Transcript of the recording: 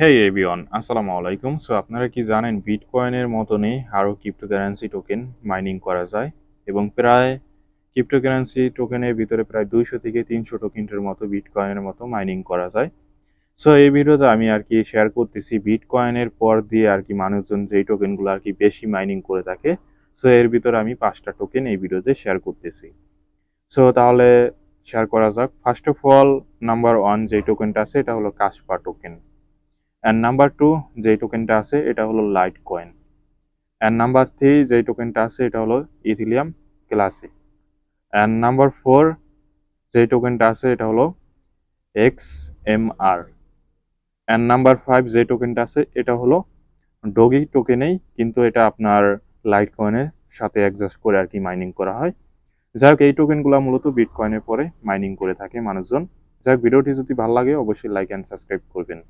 হেই everyone আসসালামু আলাইকুম so আপনারা কি জানেন বিটকয়েনের মতনই আরও ক্রিপ্টোকারেন্সি টোকেন মাইনিং করা যায়? এবং প্রায় ক্রিপ্টোকারেন্সি টোকেনের ভিতরে প্রায় দুইশো থেকে তিনশো টোকেনের মতো বিটকয়েনের মতো মাইনিং করা যায়। সো এই ভিডিওতে আমি আর কি শেয়ার করতেছি বিটকয়েনের পর দিয়ে আর কি মানুষজন যেই টোকেনগুলো আর কি বেশি মাইনিং করে থাকে সো এর ভিতরে আমি পাঁচটা টোকেন এই ভিডিওতে শেয়ার করতেছি। সো তাহলে শেয়ার করা যাক। First of all number one যেই টোকেনটা আছে, এটা হলো Kaspa token and number two যেই টোকেনটা আছে, এটা হলো Litecoin and number three যেই টোকেনটা আছে, এটা হলো Ethereum classic and number four যেই টোকেনটা আছে, এটা হলো X M R and number five যে টোকেনটা আছে, এটা হলো ডগি টোকেনেই কিন্তু এটা আপনার লাইট কয়েনের সাথে অ্যাডজাস্ট করে আর কি মাইনিং করা হয়। যাই হোক, এই টোকেনগুলো মূলত বিট কয়েনের পরে মাইনিং করে থাকে মানুষজন। যাই হোক, ভিডিওটি যদি ভালো লাগে, অবশ্যই লাইক অ্যান্ড সাবস্ক্রাইব করবেন।